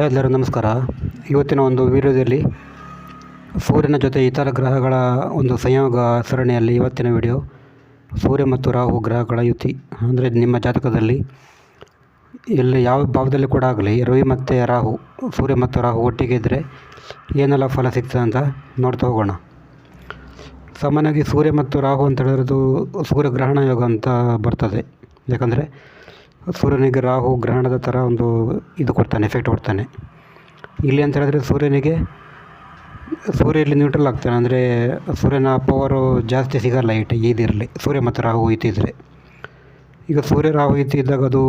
ಎಲ್ಲರೂ ನಮಸ್ಕಾರ. ಇವತ್ತಿನ ಒಂದು ವಿಡಿಯೋದಲ್ಲಿ ಸೂರ್ಯನ ಜೊತೆ ಇತರ ಗ್ರಹಗಳ ಒಂದು ಸಂಯೋಗ ಸರಣಿಯಲ್ಲಿ ಇವತ್ತಿನ ವಿಡಿಯೋ ಸೂರ್ಯ ಮತ್ತು ರಾಹು ಗ್ರಹಗಳ ಯುತಿ, ಅಂದರೆ ನಿಮ್ಮ ಜಾತಕದಲ್ಲಿ ಎಲ್ಲಿ ಯಾವ ಭಾವದಲ್ಲಿ ಕೂಡ ಆಗಲಿ ರವಿ ಮತ್ತು ರಾಹು, ಸೂರ್ಯ ಮತ್ತು ರಾಹು ಒಟ್ಟಿಗೆ ಇದ್ದರೆ ಏನೆಲ್ಲ ಫಲ ಸಿಗ್ತದೆ ಅಂತ ನೋಡ್ತಾ ಹೋಗೋಣ. ಸಾಮಾನ್ಯವಾಗಿ ಸೂರ್ಯ ಮತ್ತು ರಾಹು ಅಂತ ಹೇಳಿರೋದು ಸೂರ್ಯಗ್ರಹಣ ಯೋಗ ಅಂತ ಬರ್ತದೆ. ಯಾಕಂದರೆ ಸೂರ್ಯನಿಗೆ ರಾಹು ಗ್ರಹಣದ ಥರ ಒಂದು ಇದು ಕೊಡ್ತಾನೆ ಎಫೆಕ್ಟ್ ಕೊಡ್ತಾನೆ. ಇಲ್ಲಿ ಅಂತ ಹೇಳಿದ್ರೆ ಸೂರ್ಯನಿಗೆ, ಸೂರ್ಯ ಇಲ್ಲಿ ನ್ಯೂಟ್ರಲ್ ಆಗ್ತಾನೆ, ಅಂದರೆ ಸೂರ್ಯನ ಪವರು ಜಾಸ್ತಿ ಸಿಗಲ್ಲ ಇಟ್ಟು ಇದಿರಲಿ ಸೂರ್ಯ ಮತ್ತು ರಾಹು ಇತ್ತಿದ್ರೆ ಈಗ ಸೂರ್ಯ ರಾಹು ಇದ್ದಾಗ ಅದು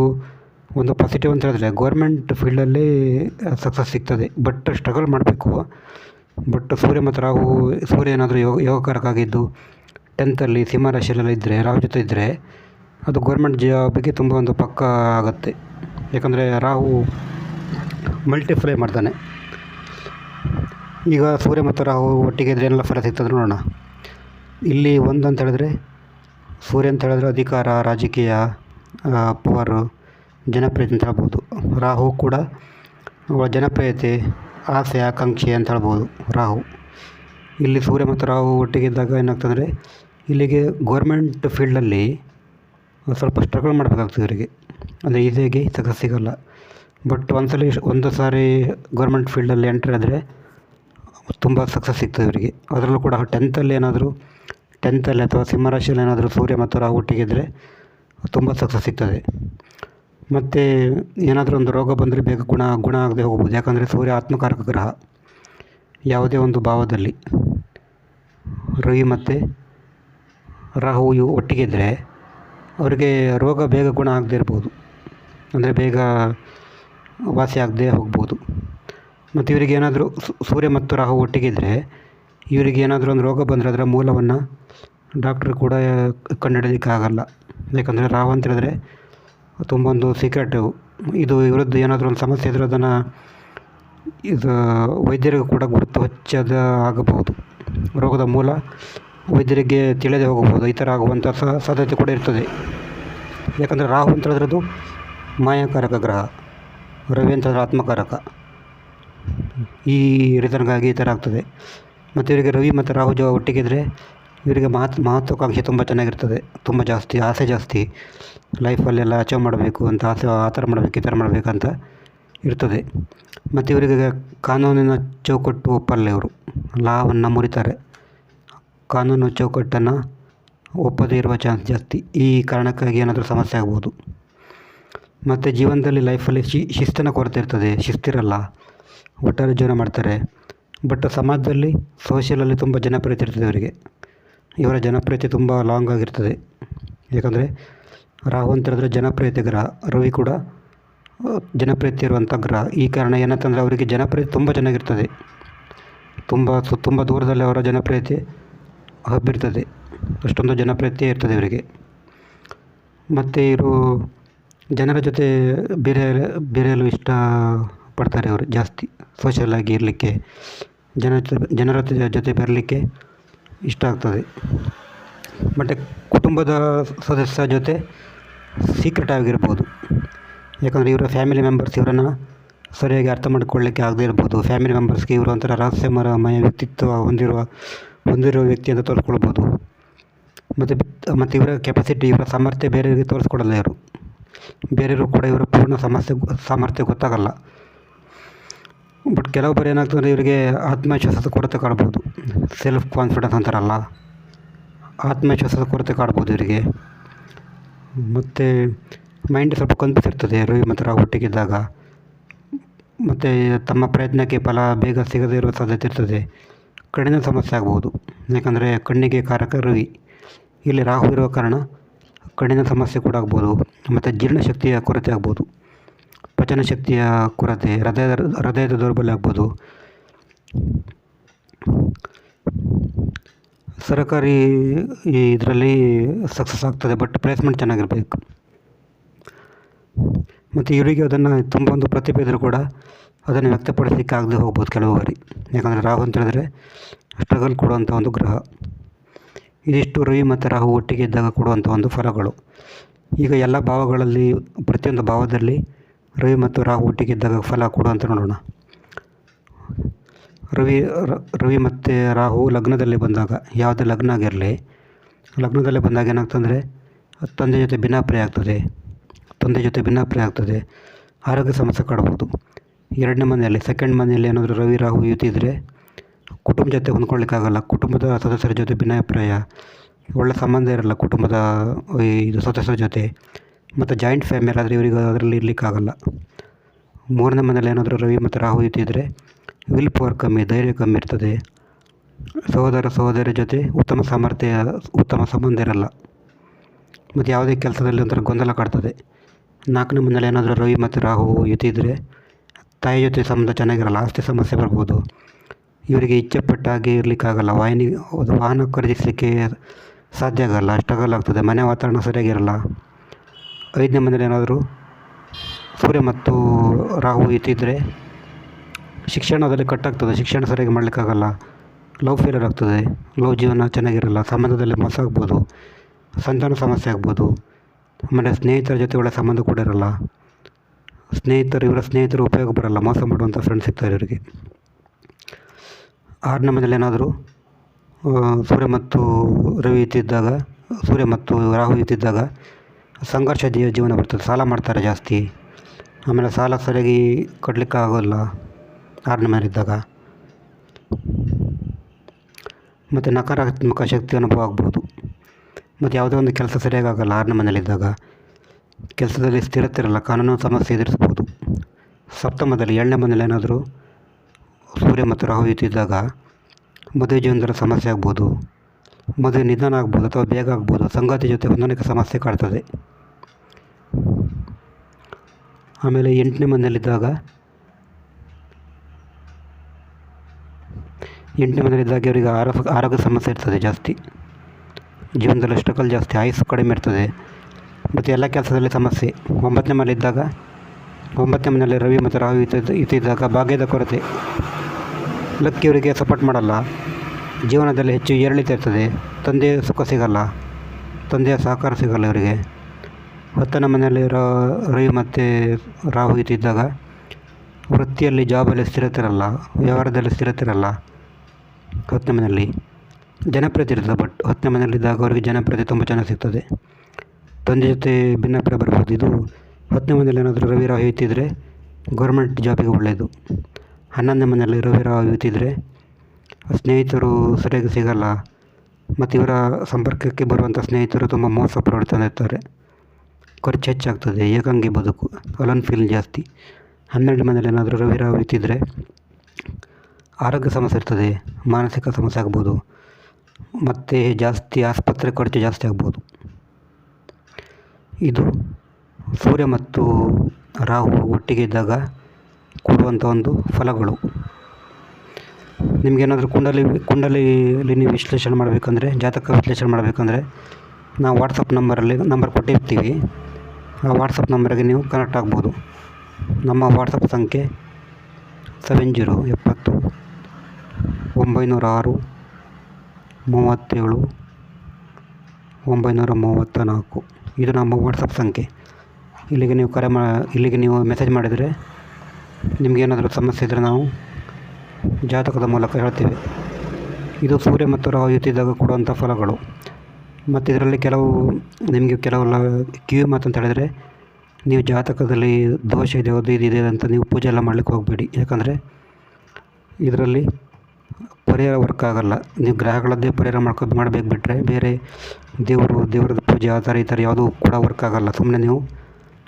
ಒಂದು ಪಾಸಿಟಿವ್ ಅಂತ ಹೇಳಿದ್ರೆ ಗೌರ್ಮೆಂಟ್ ಫೀಲ್ಡಲ್ಲಿ ಸಕ್ಸಸ್ ಸಿಗ್ತದೆ ಬಟ್ ಸ್ಟ್ರಗಲ್ ಮಾಡಬೇಕು. ಬಟ್ ಸೂರ್ಯ ಮತ್ತು ರಾಹು, ಸೂರ್ಯ ಏನಾದರೂ ಯೋಗ ಯೋಗಕಾರಕ್ಕಾಗಿದ್ದು ಟೆಂತಲ್ಲಿ ಸಿಂಹರಾಶಿಯಲ್ಲೆಲ್ಲ ಇದ್ದರೆ ರಾಹು ಜೊತೆ ಇದ್ದರೆ ಅದು ಗೌರ್ಮೆಂಟ್ ಜಾಬಿಗೆ ತುಂಬ ಒಂದು ಪಕ್ಕ ಆಗುತ್ತೆ. ಯಾಕಂದರೆ ರಾಹು ಮಲ್ಟಿಫ್ಲೈ ಮಾಡ್ತಾನೆ. ಈಗ ಸೂರ್ಯ ಮತ್ತು ರಾಹು ಒಟ್ಟಿಗೆ ಇದ್ದರೆ ಏನೆಲ್ಲ ಫಲ ಸಿಗ್ತದೆ ನೋಡೋಣ. ಇಲ್ಲಿ ಒಂದು ಅಂತ ಹೇಳಿದ್ರೆ ಸೂರ್ಯ ಅಂತ ಹೇಳಿದ್ರೆ ಅಧಿಕಾರ, ರಾಜಕೀಯ ಪವರ್ ಜನಪ್ರಿಯತೆ ಅಂತ ಹೇಳ್ಬೋದು. ರಾಹು ಕೂಡ ಜನಪ್ರಿಯತೆ, ಆಸೆ, ಆಕಾಂಕ್ಷೆ ಅಂತ ಹೇಳ್ಬೋದು ರಾಹು. ಇಲ್ಲಿ ಸೂರ್ಯ ಮತ್ತು ರಾಹು ಒಟ್ಟಿಗೆ ಇದ್ದಾಗ ಏನಾಗ್ತಂದರೆ ಇಲ್ಲಿಗೆ ಗೌರ್ಮೆಂಟ್ ಫೀಲ್ಡಲ್ಲಿ ಸ್ವಲ್ಪ ಸ್ಟ್ರಗಲ್ ಮಾಡಬೇಕಾಗ್ತದೆ ಇವರಿಗೆ. ಅಂದರೆ ಈಸಿಯಾಗಿ ಸಕ್ಸಸ್ ಸಿಗೋಲ್ಲ. ಬಟ್ ಒಂದ್ಸಲ ಒಂದು ಸಾರಿ ಗೌರ್ಮೆಂಟ್ ಫೀಲ್ಡಲ್ಲಿ ಎಂಟ್ರಿ ಆದರೆ ತುಂಬ ಸಕ್ಸಸ್ ಸಿಗ್ತದೆ ಇವರಿಗೆ. ಅದರಲ್ಲೂ ಕೂಡ ಟೆಂತಲ್ಲಿ ಏನಾದರೂ ಟೆಂತಲ್ಲಿ ಅಥವಾ ಸಿಂಹರಾಶಿಯಲ್ಲಿ ಏನಾದರೂ ಸೂರ್ಯ ಮತ್ತು ರಾಹು ಒಟ್ಟಿಗಿದ್ದರೆ ತುಂಬ ಸಕ್ಸಸ್ ಸಿಗ್ತದೆ. ಮತ್ತು ಏನಾದರೂ ಒಂದು ರೋಗ ಬಂದರೆ ಬೇಗ ಗುಣ ಗುಣ ಆಗದೆ ಹೋಗ್ಬೋದು. ಯಾಕಂದರೆ ಸೂರ್ಯ ಆತ್ಮಕಾರಕ ಗ್ರಹ. ಯಾವುದೇ ಒಂದು ಭಾವದಲ್ಲಿ. ರವಿ ಮತ್ತು ರಾಹು ಇವು ಒಟ್ಟಿಗಿದ್ದರೆ ಅವರಿಗೆ ರೋಗ ಬೇಗ ಗುಣ ಆಗದೇ ಇರ್ಬೋದು. ಅಂದರೆ ಬೇಗ ವಾಸಿ ಆಗದೆ ಹೋಗ್ಬೋದು. ಮತ್ತು ಇವರಿಗೆ ಏನಾದರೂ ಸೂರ್ಯ ಮತ್ತು ರಾಹು ಒಟ್ಟಿಗಿದ್ದರೆ ಇವರಿಗೆ ಏನಾದರೂ ಒಂದು ರೋಗ ಬಂದರೆ ಅದರ ಮೂಲವನ್ನು ಡಾಕ್ಟ್ರು ಕೂಡ ಕಂಡುಹಿಡಿಯೋದಕ್ಕಾಗಲ್ಲ ಯಾಕಂದರೆ ರಾಹು ಅಂತ ಹೇಳಿದ್ರೆ ತುಂಬ ಒಂದು ಸೀಕ್ರೆಟ್ ಇದು ಇವರದ್ದು ಏನಾದರೂ ಒಂದು ಸಮಸ್ಯೆ ಇದ್ದರೆ ಅದನ್ನು ಇದು ವೈದ್ಯರಿಗೂ ಕೂಡ ಗುರುತು ಹಚ್ಚದ ಆಗಬಹುದು. ರೋಗದ ಮೂಲ ವೈದ್ಯರಿಗೆ ತಿಳಿದೇ ಹೋಗಬಹುದು. ಈ ಥರ ಆಗುವಂಥ ಸಾಧ್ಯತೆ ಕೂಡ ಇರ್ತದೆ. ಯಾಕಂದರೆ ರಾಹು ಅಂತ ಹೇಳಿದ್ರೆ ಅದು ಮಾಯಾಕಾರಕ ಗ್ರಹ, ರವಿ ಅಂತ ಹೇಳಿದ್ರೆ ಆತ್ಮಕಾರಕ. ಈ ರೀತನಿಗಾಗಿ ಈ ಥರ ಆಗ್ತದೆ. ಮತ್ತು ಇವರಿಗೆ ರವಿ ಮತ್ತು ರಾಹು ಜ ಒಟ್ಟಿಗಿದ್ರೆ ಇವರಿಗೆ ಮಹತ್ ಮಹತ್ವಾಕಾಂಕ್ಷೆ ತುಂಬ ಚೆನ್ನಾಗಿರ್ತದೆ. ತುಂಬ ಜಾಸ್ತಿ, ಆಸೆ ಜಾಸ್ತಿ. ಲೈಫಲ್ಲೆಲ್ಲ ಅಚೀವ್ ಮಾಡಬೇಕು ಅಂತ ಆಸೆ, ಆ ಥರ ಮಾಡಬೇಕು, ಈ ಥರ ಮಾಡಬೇಕಂತ ಇರ್ತದೆ. ಮತ್ತು ಇವರಿಗೆ ಕಾನೂನಿನ ಚೌಕಟ್ಟು ಒಪ್ಪಲ್ಲ ಇವರು. ಲಾವನ್ನು ಮುರಿತಾರೆ. ಕಾನೂನು ಚೌಕಟ್ಟನ್ನು ಒಪ್ಪದೇ ಇರುವ ಚಾನ್ಸ್ ಜಾಸ್ತಿ. ಈ ಕಾರಣಕ್ಕಾಗಿ ಏನಾದರೂ ಸಮಸ್ಯೆ ಆಗ್ಬೋದು. ಮತ್ತು ಜೀವನದಲ್ಲಿ ಲೈಫಲ್ಲಿ ಶಿ ಶಿಸ್ತಿನ ಕೊರತೆ ಇರ್ತದೆ ಶಿಸ್ತಿರಲ್ಲ. ಒಟ್ಟಾರೆ ಜೀವನ ಮಾಡ್ತಾರೆ. ಬಟ್ ಸಮಾಜದಲ್ಲಿ, ಸೋಷಿಯಲಲ್ಲಿ ತುಂಬ ಜನಪ್ರಿಯತೆ ಇರ್ತದೆ ಅವರಿಗೆ. ಇವರ ಜನಪ್ರಿಯತೆ ತುಂಬ ಲಾಂಗ್ ಆಗಿರ್ತದೆ. ಯಾಕಂದರೆ ರಾಹು ಅಂತ ಹೇಳಿದ್ರೆ ಜನಪ್ರಿಯತೆ ಗ್ರಹ, ರವಿ ಕೂಡ ಜನಪ್ರಿಯತೆ ಇರುವಂಥ ಗ್ರಹ. ಈ ಕಾರಣ ಏನಂತಂದರೆ ಅವರಿಗೆ ಜನಪ್ರಿಯತೆ ತುಂಬ ಚೆನ್ನಾಗಿರ್ತದೆ. ತುಂಬ ತುಂಬ ದೂರದಲ್ಲಿ ಅವರ ಜನಪ್ರಿಯತೆ ಹಬ್ಬಿರ್ತದೆ. ಅಷ್ಟೊಂದು ಜನಪ್ರಿಯತೆ ಇರ್ತದೆ ಇವರಿಗೆ ಮತ್ತು ಇವರು ಜನರ ಜೊತೆ ಬೇರೆ ಬೇರೆಯಲು ಇಷ್ಟ ಪಡ್ತಾರೆ ಅವರು ಜಾಸ್ತಿ. ಸೋಷಿಯಲಾಗಿ ಇರಲಿಕ್ಕೆ ಜನ ಜನರ ಜೊತೆ ಬರಲಿಕ್ಕೆ ಇಷ್ಟ ಆಗ್ತದೆ. ಮತ್ತು ಕುಟುಂಬದ ಸದಸ್ಯ ಜೊತೆ ಸೀಕ್ರೆಟ್ ಆಗಿರ್ಬೋದು. ಯಾಕಂದರೆ ಇವರ ಫ್ಯಾಮಿಲಿ ಮೆಂಬರ್ಸ್ ಇವರನ್ನು ಸರಿಯಾಗಿ ಅರ್ಥ ಮಾಡಿಕೊಳ್ಳಿಕ್ಕೆ ಆಗದೇ ಇರ್ಬೋದು. ಫ್ಯಾಮಿಲಿ ಮೆಂಬರ್ಸ್ಗೆ ಇವರು ಒಂಥರ ರಹಸ್ಯಮಯ ವ್ಯಕ್ತಿತ್ವ ಹೊಂದಿರುವ ಹೊಂದಿರುವ ವ್ಯಕ್ತಿ ಅಂತ ತೋರಿಸ್ಕೊಳ್ಬೋದು. ಮತ್ತು ಮತ್ತು ಇವರ ಕೆಪಾಸಿಟಿ ಇವರ ಸಾಮರ್ಥ್ಯ ಬೇರೆಯವರಿಗೆ ತೋರಿಸ್ಕೊಡಲ್ಲ ಇವರು. ಬೇರೆಯವರು ಕೂಡ ಇವರ ಪೂರ್ಣ ಸಮಸ್ಯೆ ಸಾಮರ್ಥ್ಯ ಗೊತ್ತಾಗಲ್ಲ. ಬಟ್ ಕೆಲವೊಬ್ಬರು ಏನಾಗ್ತದೆ ಇವರಿಗೆ ಆತ್ಮವಿಶ್ವಾಸದ ಕೊರತೆ ಕಾಡ್ಬೋದು. ಸೆಲ್ಫ್ ಕಾನ್ಫಿಡೆನ್ಸ್ ಅಂತಾರಲ್ಲ, ಆತ್ಮವಿಶ್ವಾಸದ ಕೊರತೆ ಕಾಡ್ಬೋದು ಇವರಿಗೆ. ಮತ್ತು ಮೈಂಡ್ ಸ್ವಲ್ಪ ಕನ್ಫ್ಯೂಸ್ ಇರ್ತದೆ ರವಿ ಮಾತ್ರ ಒಟ್ಟಿಗಿದ್ದಾಗ ಮತ್ತು ತಮ್ಮ ಪ್ರಯತ್ನಕ್ಕೆ ಫಲ ಬೇಗ ಸಿಗದೇ ಇರುವ ಸಾಧ್ಯತೆ ಇರ್ತದೆ. ಕಣ್ಣಿನ ಸಮಸ್ಯೆ ಆಗ್ಬೋದು. ಯಾಕಂದರೆ ಕಣ್ಣಿಗೆ ಕಾರಕ ರವಿ. ಇಲ್ಲಿ ರಾಹು ಇರುವ ಕಾರಣ ಕಣ್ಣಿನ ಸಮಸ್ಯೆ ಕೂಡ ಆಗ್ಬೋದು. ಮತ್ತು ಜೀರ್ಣಶಕ್ತಿಯ ಕೊರತೆ ಆಗ್ಬೋದು. ಪಚನ ಶಕ್ತಿಯ ಕೊರತೆ, ಹೃದಯದ ಹೃದಯದ ದೌರ್ಬಲ್ಯ ಆಗ್ಬೋದು. ಸರಕಾರಿ ಇದರಲ್ಲಿ ಸಕ್ಸಸ್ ಆಗ್ತದೆ ಬಟ್ ಪ್ಲೇಸ್ಮೆಂಟ್ ಚೆನ್ನಾಗಿರಬೇಕು. ಮತ್ತು ಇವರಿಗೆ ಅದನ್ನು ತುಂಬ ಒಂದು ಪ್ರತಿಭೆ ಇದ್ದರೂ ಕೂಡ ಅದನ್ನು ವ್ಯಕ್ತಪಡಿಸಲಿಕ್ಕೆ ಆಗದೆ ಹೋಗ್ಬೋದು ಕೆಲವು ಬಾರಿ. ಯಾಕಂದರೆ ರಾಹು ಅಂತ ಹೇಳಿದ್ರೆ ಸ್ಟ್ರಗಲ್ ಕೊಡುವಂಥ ಒಂದು ಗ್ರಹ. ಇದಿಷ್ಟು ರವಿ ಮತ್ತು ರಾಹು ಒಟ್ಟಿಗೆ ಇದ್ದಾಗ ಕೊಡುವಂಥ ಒಂದು ಫಲಗಳು. ಈಗ ಎಲ್ಲ ಭಾವಗಳಲ್ಲಿ, ಪ್ರತಿಯೊಂದು ಭಾವದಲ್ಲಿ ರವಿ ಮತ್ತು ರಾಹು ಒಟ್ಟಿಗೆ ಇದ್ದಾಗ ಫಲ ಕೊಡುವಂಥ ನೋಡೋಣ. ರವಿ ರವಿ ಮತ್ತು ರಾಹು ಲಗ್ನದಲ್ಲಿ ಬಂದಾಗ, ಯಾವುದೇ ಲಗ್ನ ಆಗಿರಲಿ, ಲಗ್ನದಲ್ಲಿ ಬಂದಾಗ ಏನಾಗ್ತಂದರೆ ತಂದೆ ಜೊತೆ ಭಿನ್ನಾಭಿಪ್ರಾಯ ಆಗ್ತದೆ, ತಂದೆ ಜೊತೆ ಭಿನ್ನಾಭಿಪ್ರಾಯ ಆಗ್ತದೆ, ಆರೋಗ್ಯ ಸಮಸ್ಯೆ ಕಾಡ್ಬೋದು. ಎರಡನೇ ಮನೆಯಲ್ಲಿ ಸೆಕೆಂಡ್ ಮನೆಯಲ್ಲಿ ಏನಾದರೂ ರವಿ, ರಾಹು ಯುತಿ ಇದ್ದರೆ ಕುಟುಂಬ ಜೊತೆ ಹೊಂದ್ಕೊಳ್ಳಿಕ್ಕಾಗಲ್ಲ. ಕುಟುಂಬದ ಸದಸ್ಯರ ಜೊತೆ ಭಿನ್ನಾಭಿಪ್ರಾಯ. ಒಳ್ಳೆ ಸಂಬಂಧ ಇರಲ್ಲ ಕುಟುಂಬದ ಇದು ಸದಸ್ಯರ ಜೊತೆ. ಮತ್ತು ಜಾಯಿಂಟ್ ಫ್ಯಾಮಿಲಿ ಆದರೆ ಇವರಿಗೆ ಅದರಲ್ಲಿ ಇರಲಿಕ್ಕಾಗಲ್ಲ. ಮೂರನೇ ಮನೆಯಲ್ಲಿ ಏನಾದರೂ ರವಿ ಮತ್ತು ರಾಹು ಯುತಿ ಇದ್ದರೆ ವಿಲ್ ಪವರ್ ಕಮ್ಮಿ, ಧೈರ್ಯ ಕಮ್ಮಿ ಇರ್ತದೆ. ಸಹೋದರ, ಸಹೋದರಿ ಜೊತೆ ಉತ್ತಮ ಸಾಮರ್ಥ್ಯ, ಉತ್ತಮ ಸಂಬಂಧ ಇರಲ್ಲ. ಮತ್ತು ಯಾವುದೇ ಕೆಲಸದಲ್ಲಿ ಒಂಥರ ಗೊಂದಲ ಕಾಡ್ತದೆ. ನಾಲ್ಕನೇ ಮನೇಲಿ ಏನಾದರೂ ರವಿ ಮತ್ತು ರಾಹು ಯುತಿ ಇದ್ದರೆ ತಾಯಿ ಜೊತೆ ಸಂಬಂಧ ಚೆನ್ನಾಗಿರಲ್ಲ ಆಸ್ತಿ ಸಮಸ್ಯೆ ಬರ್ಬೋದು. ಇವರಿಗೆ ಇಚ್ಛೆ ಹಾಗೆ ಇರಲಿಕ್ಕಾಗಲ್ಲ. ವಾಹಿನಿ ವಾಹನ ಖರೀದಿಸಲಿಕ್ಕೆ ಸಾಧ್ಯ ಆಗಲ್ಲ ಸ್ಟ್ರಗಲ್ ಆಗ್ತದೆ. ಮನೆ ವಾತಾವರಣ ಸರಿಯಾಗಿರಲ್ಲ. ಐದನೇ ಮನೇಲಿ ಏನಾದರೂ ಸೂರ್ಯ ಮತ್ತು ರಾಹು ಇತ್ತಿದ್ದರೆ ಶಿಕ್ಷಣದಲ್ಲಿ ಕಟ್ಟಾಗ್ತದೆ. ಶಿಕ್ಷಣ ಸರಿಯಾಗಿ ಮಾಡಲಿಕ್ಕಾಗಲ್ಲ. ಲವ್ ಫೇಲರ್ ಆಗ್ತದೆ. ಲವ್ ಜೀವನ ಚೆನ್ನಾಗಿರಲ್ಲ. ಸಂಬಂಧದಲ್ಲಿ ಮೋಸ ಆಗ್ಬೋದು. ಸಂತಾನ ಸಮಸ್ಯೆ ಆಗ್ಬೋದು. ಆಮೇಲೆ ಸ್ನೇಹಿತರ ಜೊತೆ ಒಳ್ಳೆ ಸಂಬಂಧ ಕೂಡ ಇರಲ್ಲ. ಸ್ನೇಹಿತರು, ಇವರ ಸ್ನೇಹಿತರು ಉಪಯೋಗ ಬರಲ್ಲ. ಮೋಸ ಮಾಡುವಂಥ ಫ್ರೆಂಡ್ಸ್ ಸಿಗ್ತಾರೆ ಇವರಿಗೆ. ಆರನೇ ಮನೇಲಿ ಏನಾದರೂ ಸೂರ್ಯ ಮತ್ತು ರವಿ ಇತ್ತಿದ್ದಾಗ ಸೂರ್ಯ ಮತ್ತು ರಾಹು ಇತ್ತಿದ್ದಾಗ ಸಂಘರ್ಷ ಜೀವ, ಜೀವನ ಬರ್ತದೆ. ಸಾಲ ಮಾಡ್ತಾರೆ ಜಾಸ್ತಿ. ಆಮೇಲೆ ಸಾಲ ಸರಿಯಾಗಿ ಕೊಡಲಿಕ್ಕೆ ಆಗೋಲ್ಲ ಆರನೇ ಮನೇಲಿದ್ದಾಗ ಮತ್ತು ನಕಾರಾತ್ಮಕ ಶಕ್ತಿ ಅನುಭವ ಆಗ್ಬೋದು. ಮತ್ತು ಯಾವುದೋ ಒಂದು ಕೆಲಸ ಸರಿಯಾಗಿ ಆಗೋಲ್ಲ ಆರನೇ ಮನೇಲಿದ್ದಾಗ ಕೆಲಸದಲ್ಲಿ ಸ್ಥಿರತೆ ಇರಲ್ಲ, ಕಾನೂನು ಸಮಸ್ಯೆ ಎದುರಿಸ್ಬೋದು ಸಪ್ತಮದಲ್ಲಿ ಏಳನೇ ಮನೇಲಿ ಏನಾದರೂ ಸೂರ್ಯ ಮತ್ತು ರಾಹು ಇದ್ದಾಗ ಮದುವೆ ಜೀವನದಲ್ಲಿ ಸಮಸ್ಯೆ ಆಗ್ಬೋದು, ಮದುವೆ ನಿಧಾನ ಆಗ್ಬೋದು ಅಥವಾ ಬೇಗ ಆಗ್ಬೋದು, ಸಂಗಾತಿ ಜೊತೆ ಹೊಂದಾಣಿಕೆ ಸಮಸ್ಯೆ ಕಾಡ್ತದೆ. ಆಮೇಲೆ ಎಂಟನೇ ಮನೆಯಲ್ಲಿದ್ದಾಗ ಎಂಟನೇ ಮನೆಯಲ್ಲಿದ್ದಾಗ ಅವರಿಗೆ ಆರೋಗ್ಯ ಆರೋಗ್ಯ ಸಮಸ್ಯೆ ಇರ್ತದೆ ಜಾಸ್ತಿ. ಜೀವನದಲ್ಲಿ ಸ್ಟ್ರಗಲ್ ಜಾಸ್ತಿ, ಆಯಸ್ಸು ಕಡಿಮೆ ಇರ್ತದೆ. ಮತ್ತು ಎಲ್ಲ ಕೆಲಸದಲ್ಲಿ ಸಮಸ್ಯೆ. ಒಂಬತ್ತನೇ ಮನೆಯಲ್ಲಿದ್ದಾಗ ಒಂಬತ್ತನೇ ಮನೆಯಲ್ಲಿ ರವಿ ಮತ್ತು ರಾಹು ಇದ್ದ ಇದ್ದಿದ್ದಾಗ ಭಾಗ್ಯದ ಕೊರತೆ. ಲಕ್ಕಿ ಅವರಿಗೆ ಸಪೋರ್ಟ್ ಮಾಡಲ್ಲ. ಜೀವನದಲ್ಲಿ ಹೆಚ್ಚು ಏರಿಳಿತ ಇರ್ತದೆ. ತಂದೆಯ ಸುಖ ಸಿಗಲ್ಲ. ತಂದೆಯ ಸಹಕಾರ ಸಿಗಲ್ಲ ಇವರಿಗೆ ಹತ್ತನೇ ಮನೆಯಲ್ಲಿ ರವಿ ಮತ್ತು ರಾಹು ಇತ್ತಿದ್ದಾಗ ವೃತ್ತಿಯಲ್ಲಿ ಜಾಬಲ್ಲಿ ಸ್ಥಿರತೆ ಇರಲ್ಲ ವ್ಯವಹಾರದಲ್ಲಿ ಸ್ಥಿರತೆ ಇರಲ್ಲ ಹತ್ತನೇ ಮನೆಯಲ್ಲಿ ಜನಪ್ರಿಯತೆ ಇರ್ತದೆ ಬಟ್ ಹತ್ತನೇ ಮನೆಯಲ್ಲಿದ್ದಾಗ ಅವರಿಗೆ ಜನಪ್ರಿಯತೆ ತುಂಬ ಚೆನ್ನಾಗಿ ಸಿಗ್ತದೆ. ತಂದೆ ಜೊತೆ ಭಿನ್ನಾಭಿಪ್ರಾಯ ಬರ್ಬೋದು. ಇದು ಹತ್ತನೇ ಮನೆಯಲ್ಲಿ ಏನಾದರೂ ರವಿರಾವ್ ರಾಹು ಇತ್ತಿದ್ರೆ ಗೌರ್ಮೆಂಟ್ ಜಾಬಿಗೆ ಒಳ್ಳೆಯದು ಹನ್ನೊಂದನೇ ಮನೆಯಲ್ಲಿ ರವಿರಾವ್ ರಾಹು ಇತ್ತಿದ್ರೆ ಸ್ನೇಹಿತರು ಸರಿಯಾಗಿ ಸಿಗಲ್ಲ. ಮತ್ತು ಇವರ ಸಂಪರ್ಕಕ್ಕೆ ಬರುವಂಥ ಸ್ನೇಹಿತರು ತುಂಬ ಮೋಸ ಪ್ರವರ್ತನೆ ಇರ್ತಾರೆ. ಖರ್ಚು ಹೆಚ್ಚಾಗ್ತದೆ, ಏಕಾಂಗಿ ಬದುಕು, ಅಲನ್ ಫೀಲ್ ಜಾಸ್ತಿ. ಹನ್ನೆರಡು ಮನೇಲಿ ಏನಾದರೂ ರವಿರಾವ್ ಇತ್ತಿದ್ರೆ ಆರೋಗ್ಯ ಸಮಸ್ಯೆ ಇರ್ತದೆ, ಮಾನಸಿಕ ಸಮಸ್ಯೆ ಆಗ್ಬೋದು. ಮತ್ತು ಜಾಸ್ತಿ ಆಸ್ಪತ್ರೆ ಖರ್ಚು ಜಾಸ್ತಿ ಆಗ್ಬೋದು. ಇದು ಸೂರ್ಯ ಮತ್ತು ರಾಹು ಒಟ್ಟಿಗೆ ಇದ್ದಾಗ ಕೊಡುವಂಥ ಒಂದು ಫಲಗಳು. ನಿಮಗೇನಾದರೂ ಕುಂಡಲಿ ಕುಂಡಲಿಯಲ್ಲಿ ನೀವು ವಿಶ್ಲೇಷಣೆ ಮಾಡಬೇಕಂದ್ರೆ, ಜಾತಕ ವಿಶ್ಲೇಷಣೆ ಮಾಡಬೇಕಂದ್ರೆ, ನಾವು ವಾಟ್ಸಪ್ ನಂಬರಲ್ಲಿ ನಂಬರ್ ಕೊಟ್ಟಿರ್ತೀವಿ. ಆ ವಾಟ್ಸಪ್ ನಂಬರಿಗೆ ನೀವು ಕನೆಕ್ಟ್ ಆಗ್ಬೋದು. ನಮ್ಮ ವಾಟ್ಸಪ್ ಸಂಖ್ಯೆ ಸೆವೆನ್ ಜೀರೋ ಎಪ್ಪತ್ತು, ಒಂಬೈನೂರ ಆರು, ಮೂವತ್ತೇಳು, ಒಂಬೈನೂರ ಮೂವತ್ತ ನಾಲ್ಕು ಇದು ನಮ್ಮ ವಾಟ್ಸಪ್ ಸಂಖ್ಯೆ. ಇಲ್ಲಿಗೆ ನೀವು ಕರೆ ಮಾ, ಇಲ್ಲಿಗೆ ನೀವು ಮೆಸೇಜ್ ಮಾಡಿದರೆ ನಿಮಗೇನಾದರೂ ಸಮಸ್ಯೆ ಇದ್ದರೆ ನಾವು ಜಾತಕದ ಮೂಲಕ ಹೇಳ್ತೇವೆ. ಇದು ಸೂರ್ಯ ಮತ್ತು ರಾಹು ಯುತ್ತಿದ್ದಾಗ ಕೊಡುವಂಥ ಫಲಗಳು. ಮತ್ತು ಇದರಲ್ಲಿ ಕೆಲವು, ನಿಮಗೆ ಕೆಲವು ಲ, ಕಿವಿ ಅಂತ ಹೇಳಿದರೆ ನೀವು ಜಾತಕದಲ್ಲಿ ದೋಷ ಇದೆ ಅದು ಇದಿದೆ ಅಂತ ನೀವು ಪೂಜೆ ಎಲ್ಲ ಮಾಡಲಿಕ್ಕೆ ಹೋಗಬೇಡಿ. ಯಾಕಂದರೆ ಇದರಲ್ಲಿ ಪರಿಹಾರ ವರ್ಕ್ ಆಗಲ್ಲ. ನೀವು ಗ್ರಹಗಳದ್ದೇ ಪರಿಹಾರ ಮಾಡ್ಕೊ ಮಾಡಬೇಕು ಬಿಟ್ಟರೆ ಬೇರೆ ದೇವರು ದೇವ್ರದ್ದು ಪೂಜೆ ಆ ಥರ ಈ ಥರ ಯಾವುದೂ ಕೂಡ ವರ್ಕ್ ಆಗಲ್ಲ. ಸುಮ್ಮನೆ ನೀವು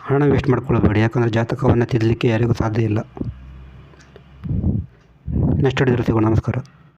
ಹಣ ವೇಸ್ಟ್ ಮಾಡ್ಕೊಳ್ಬೇಡಿ. ಯಾಕಂದರೆ ಜಾತಕವನ್ನು ತಿದ್ದಲಿಕ್ಕೆ ಯಾರಿಗೂ ಸಾಧ್ಯ ಇಲ್ಲ. ನೆಕ್ಸ್ಟ್ ಸಿಗೋಣ. ನಮಸ್ಕಾರ.